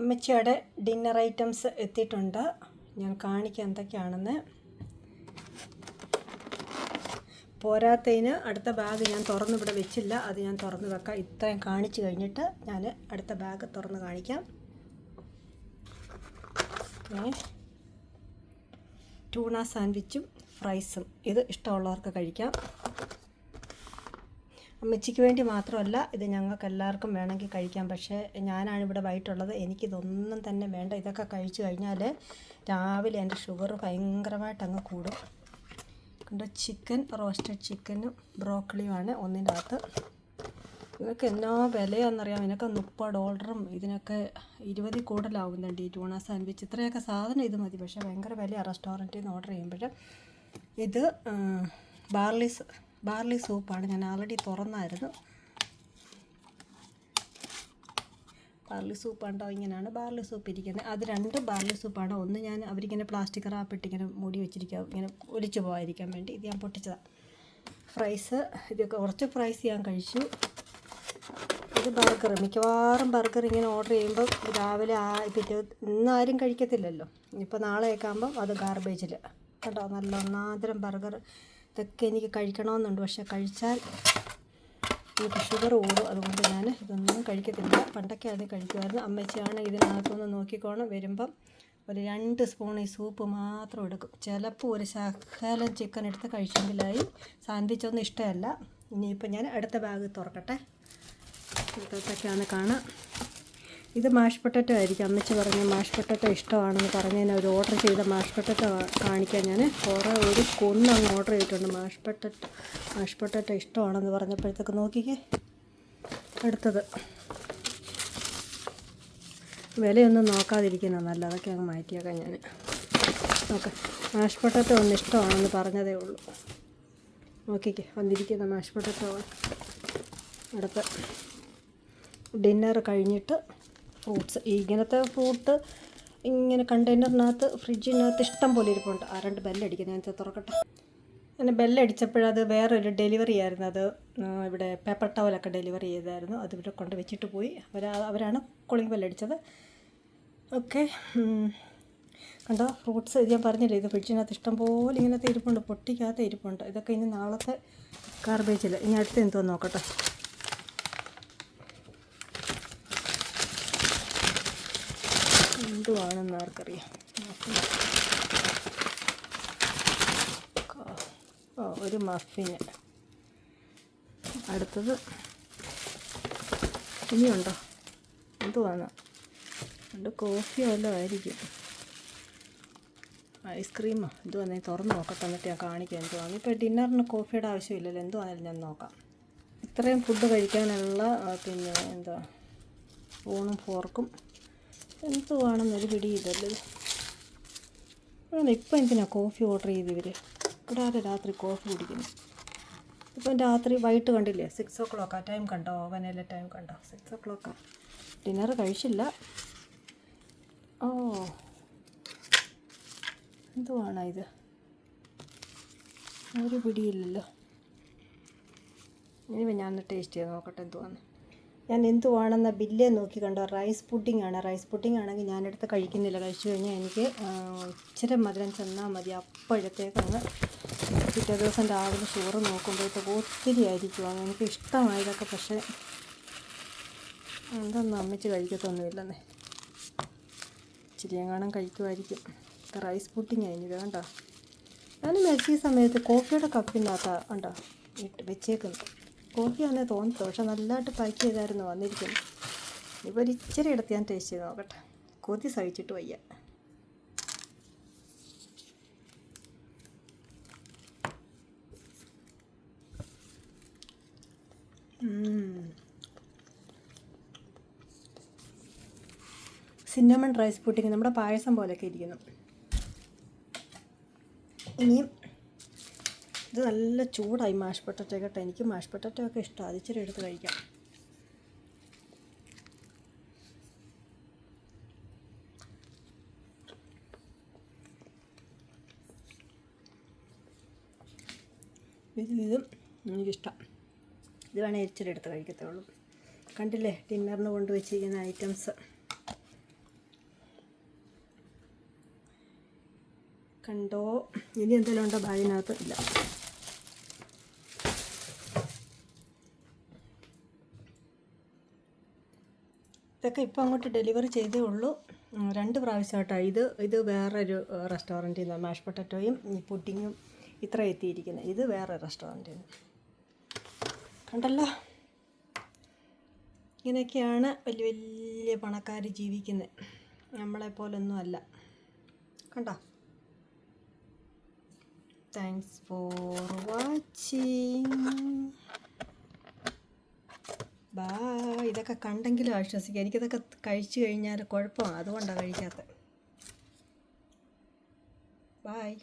അമ്മച്ചിയുടെ dinner items എത്തിയിട്ടുണ്ട്. ഞാൻ കാണിക്കാം എന്തൊക്കെയാണെന്ന്. പോരാത്തതിന് അടുത്ത ബാഗ് ഞാൻ തുറന്ന് ഇവിടെ വെച്ചില്ല. അത് ഞാൻ തുറന്ന് വെക്കാം. ഇത്രയും കാണിച്ചു കഴിഞ്ഞിട്ട് ഞാൻ അടുത്ത ബാഗ് തുറന്ന് കാണിക്കാം. ടൂണ സാൻഡ്വിച്ചും ഫ്രൈസും ഇത് ഇഷ്ടമുള്ളവർക്ക് കഴിക്കാം. അമ്മച്ചിക്ക് വേണ്ടി മാത്രമല്ല ഇത് ഞങ്ങൾക്ക് എല്ലാവർക്കും വേണമെങ്കിൽ കഴിക്കാം. പക്ഷേ ഞാനാണ് ഇവിടെ വൈകിട്ടുള്ളത്. എനിക്കിതൊന്നും തന്നെ വേണ്ട. ഇതൊക്കെ കഴിച്ചു കഴിഞ്ഞാൽ രാവിലെ എന്റെ ഷുഗർ ഭയങ്കരമായിട്ട് അങ്ങ് കൂടും. കണ്ടോ? ചിക്കൻ റോസ്റ്റഡ് ചിക്കനും ബ്രോക്കളിയുമാണ് ഒന്നിന്റെ അകത്ത്. ഇതൊക്കെ എന്നോ വിലയാണെന്നറിയാം ഇതിനൊക്കെ മുപ്പത് ഡോളറും ഇതിനൊക്കെ ഇരുപതിൽ കൂടുതലാവുന്നുണ്ട് ഈ ടൂണ സാൻഡ്വിച്ച്. ഇത്രയൊക്കെ സാധനം ഇത് മതി. പക്ഷേ ഭയങ്കര വിലയാണ് റെസ്റ്റോറന്റിൽ നിന്ന് ഓർഡർ ചെയ്യുമ്പോൾ. ഇത് ബാർലി ബാർലി സൂപ്പാണ്. ഞാൻ ആൾറെഡി തുറന്നായിരുന്നു. ബാർലി സൂപ്പ് ഉണ്ടോ ഇങ്ങനെയാണ് ബാർലി സൂപ്പ് ഇരിക്കുന്നത്. അത് രണ്ട് ബാർലി സൂപ്പാണ്. ഒന്ന് ഞാൻ അവരിങ്ങനെ പ്ലാസ്റ്റിക് റാപ്പിട്ട് ഇങ്ങനെ മൂടി വെച്ചിരിക്കാം ഇങ്ങനെ ഒലിച്ചു പോകാതിരിക്കാൻ വേണ്ടി ഇത് ഞാൻ പൊട്ടിച്ചതാണ് ഫ്രൈസ് ഇതൊക്കെ കുറച്ച് ഫ്രൈസ് ഞാൻ കഴിച്ചു. ഇത് ബർഗർ മിക്കവാറും ബർഗർ ഇങ്ങനെ ഓർഡർ ചെയ്യുമ്പോൾ രാവിലെ ആ പിറ്റേ ഇന്ന് ആരും കഴിക്കത്തില്ലല്ലോ. ഇപ്പോൾ നാളെയൊക്കെ ആകുമ്പം അത് ഗാർബേജിൽ കേട്ടോ നല്ല ഒന്നാന്തരം ബർഗർ ഇതൊക്കെ എനിക്ക് കഴിക്കണമെന്നുണ്ട്. പക്ഷേ കഴിച്ചാൽ എനിക്ക് ഷുഗർ കൂടും. അതുകൊണ്ട് ഞാൻ ഇതൊന്നും കഴിക്കത്തില്ല. പണ്ടൊക്കെ അത് കഴിക്കുമായിരുന്നു. അമ്മച്ചിയാണ് ഇതിനകത്തുനിന്ന് നോക്കിക്കോണം. വരുമ്പം ഒരു രണ്ട് സ്പൂൺ ഈ സൂപ്പ് മാത്രം എടുക്കും. ചിലപ്പോൾ ഒരു ശകലം ചിക്കൻ എടുത്ത് കഴിച്ചെങ്കിലായി സാൻഡ്വിച്ച് ഒന്നും ഇഷ്ടമല്ല. ഇനിയിപ്പോൾ ഞാൻ അടുത്ത ബാഗ് തുറക്കട്ടെ. ഇതൊക്കെയാണ് കാണാം ഇത് മാഷ് പൊട്ടറ്റോ ആയിരിക്കും. അമ്മച്ചി പറഞ്ഞ മാഷ് പൊട്ടറ്റോ ഇഷ്ടമാണെന്ന് പറഞ്ഞതിന് ഒരു ഓർഡർ ചെയ്ത മാഷ് പൊട്ടറ്റോ കാണിക്കാൻ ഞാൻ കുറേ ഒരു കൊന്നങ്ങ് ഓർഡർ ചെയ്തിട്ടുണ്ട്. മാഷ് പൊട്ടറ്റോ മാഷ് പൊട്ടറ്റോ ഇഷ്ടമാണെന്ന് പറഞ്ഞപ്പോഴത്തേക്ക് നോക്കിക്കേ. അടുത്തത്. വിലയൊന്നും നോക്കാതിരിക്കുന്ന നല്ല അതൊക്കെ അങ്ങ് മാറ്റിയേക്കാം ഞാൻ. ഓക്കെ മാഷ് പൊട്ടറ്റോ ഒന്ന് ഇഷ്ടമാണെന്ന് പറഞ്ഞതേ ഉള്ളൂ. നോക്കിക്കേ. വന്നിരിക്കുന്ന മാഷ് പൊട്ടറ്റോ. അടുത്ത. ഡിന്നർ കഴിഞ്ഞിട്ട് ഫ്രൂട്ട്സ്. ഇങ്ങനത്തെ ഫ്രൂട്ട് ഇങ്ങനെ കണ്ടെയ്നറിനകത്ത് ഫ്രിഡ്ജിനകത്ത് ഇഷ്ടം പോലെ ഇരിപ്പുണ്ട്. ആ രണ്ട് ബെല്ലടിക്കുന്നത് ഞാൻ തുറക്കട്ടെ. അങ്ങനെ ബെല്ലടിച്ചപ്പോഴത് വേറൊരു ഡെലിവറി ആയിരുന്നു. അത് ഇവിടെ പേപ്പർ ടവലൊക്കെ ഡെലിവറി ചെയ്തായിരുന്നു. അത് ഇവിടെ കൊണ്ട് വെച്ചിട്ട് പോയി. അവർ അവരാണ് കോളിംഗ് ബെല്ലടിച്ചത്. ഓക്കെ കണ്ടോ? ഫ്രൂട്ട്സ് ഇത് ഞാൻ പറഞ്ഞില്ലേ ഇത് ഫ്രിഡ്ജിനകത്ത് ഇഷ്ടം പോലെ ഇങ്ങനത്തെ ഇരിപ്പുണ്ട്. പൊട്ടിക്കാത്ത ഇരിപ്പുണ്ട്. ഇതൊക്കെ ഇനി നാളത്തെ ഗാർബേജിൽ ഇനി അടുത്ത് എന്തോ നോക്കട്ടെ. എന്തുവാണെന്ന് ആർക്കറിയാം. ഓ ഒരു മഫിന്. അടുത്തത് ഇനിയുണ്ടോ? എന്തുവാണ്? ഉണ്ട് കോഫി വല്ലതും ആയിരിക്കും. ഐസ്ക്രീമോ? എന്തുവാന്ന് തുറന്ന് നോക്കട്ടെ എന്നിട്ട് ഞാൻ കാണിക്കാം എന്തുവാണ് ഇപ്പോൾ ഡിന്നറിന് കോഫിയുടെ ആവശ്യമില്ലല്ലോ. എന്തുവാണെങ്കിലും ഞാൻ നോക്കാം. ഇത്രയും ഫുഡ് കഴിക്കാനുള്ള പിന്നെ എന്താ സ്പൂണും ഫോർക്കും എന്തുവാണെന്നൊരു പിടിയില്ലല്ലോ ഇത് ഇപ്പം എന്തിനാ കോഫി ഓർഡർ ചെയ്ത് ഇവർ ഇവിടെ ആരും രാത്രി കോഫി കുടിക്കുന്നു? ഇപ്പം രാത്രി വൈകിട്ട് കണ്ടില്ലേ? സിക്സ് ഓ ക്ലോക്കാ ടൈം കണ്ടോ? ഓവനല്ല ടൈം കണ്ടോ? സിക്സ് ഓ ക്ലോക്കാ ഡിന്നർ കഴിച്ചില്ല. ഓ. എന്തുവാണ് ഇത്? ഒരു പിടിയില്ലല്ലോ ഇനി ഞാൻ ടേസ്റ്റ് ചെയ്ത് നോക്കട്ടെ എന്തുവാണ് ഞാൻ എന്തുവാണെന്ന ബില്ലേ നോക്കി കണ്ടോ? റൈസ് പുഡിംഗ് ആണ്. റൈസ് പുഡിംഗ് ആണെങ്കിൽ ഞാനെടുത്ത് കഴിക്കുന്നില്ല. കഴിച്ചു കഴിഞ്ഞാൽ എനിക്ക് ഇച്ചിരി മധുരം ചെന്നാൽ മതി. അപ്പോഴത്തേക്കാണ് പിറ്റേ ദിവസം രാവിലെ ചോറ് നോക്കുമ്പോഴത്തേക്ക് ഒത്തിരി ആയിരിക്കും അത് എനിക്ക് ഇഷ്ടമായതൊക്കെ പക്ഷേ എന്തൊന്നും അമ്മച്ച് കഴിക്കത്തൊന്നുമില്ലെന്നേ. ഇച്ചിരി എങ്ങാനും കഴിക്കുമായിരിക്കും റൈസ് പുഡിംഗ് ആയി ഇത് കണ്ടോ? ഞാൻ മരിച്ച സമയത്ത് കോഫിയുടെ കപ്പിനകത്താ ഉണ്ടോ ഇട്ട് വെച്ചേക്കുന്നു കോഫിയാണേ തോന്നിത്തോ പക്ഷെ നല്ലതായിട്ട് പാക്ക് ചെയ്തായിരുന്നു വന്നിരിക്കുന്നു. ഇപ്പോൾ ഒരു ഇച്ചിരി എടുത്ത് ഞാൻ ടേസ്റ്റ് ചെയ്ത് നോക്കട്ടെ. കൊതി സഹിച്ചിട്ട് വയ്യ. സിന്നമൺ റൈസ് പുട്ടിങ് നമ്മുടെ പായസം പോലെയൊക്കെ ഇരിക്കുന്നു. ഇനിയും ഇത് നല്ല ചൂടായി മാഷ് പൊട്ടറ്റോ കേട്ടോ എനിക്ക് മാഷ് പൊട്ടറ്റോ ഒക്കെ ഇഷ്ടമാണ് അത് ഇച്ചിരി എടുത്ത് കഴിക്കാം. ഇതും എനിക്കിഷ്ടം. ഇത് വേണേൽ ഇച്ചിരി എടുത്ത് കഴിക്കത്തുള്ളൂ. കണ്ടില്ലേ? ഡിന്നറിന് കൊണ്ടുവച്ചിരിക്കുന്ന ഐറ്റംസ്. കണ്ടോ? ഇനി എന്തെങ്കിലും ഉണ്ടോ? ബാഗിനകത്ത് ഇല്ല. ഇതൊക്കെ ഇപ്പോൾ അങ്ങോട്ട് ഡെലിവറി ചെയ്തേ ഉള്ളൂ. രണ്ട് പ്രാവശ്യമായിട്ടാണ് ഇത് ഇത് വേറൊരു റെസ്റ്റോറന്റിൽ നിന്ന് മാഷ് പൊട്ടറ്റോയും ഈ പുഡിങ്ങും ഇത്ര എത്തിയിരിക്കുന്നത്. ഇത് വേറെ റെസ്റ്റോറന്റിൽ നിന്ന്. കണ്ടല്ലോ? ഇങ്ങനെയൊക്കെയാണ് വലിയ വലിയ പണക്കാർ ജീവിക്കുന്നത്. നമ്മളെപ്പോലൊന്നും അല്ല. കണ്ടോ? thanks for watching. ബാ ഇതൊക്കെ കണ്ടെങ്കിലും ആശ്വസിക്കുക എനിക്കിതൊക്കെ കഴിച്ചു കഴിഞ്ഞാൽ കുഴപ്പമാണ്. അതുകൊണ്ടാണ് കഴിക്കാത്തത്. ബായ്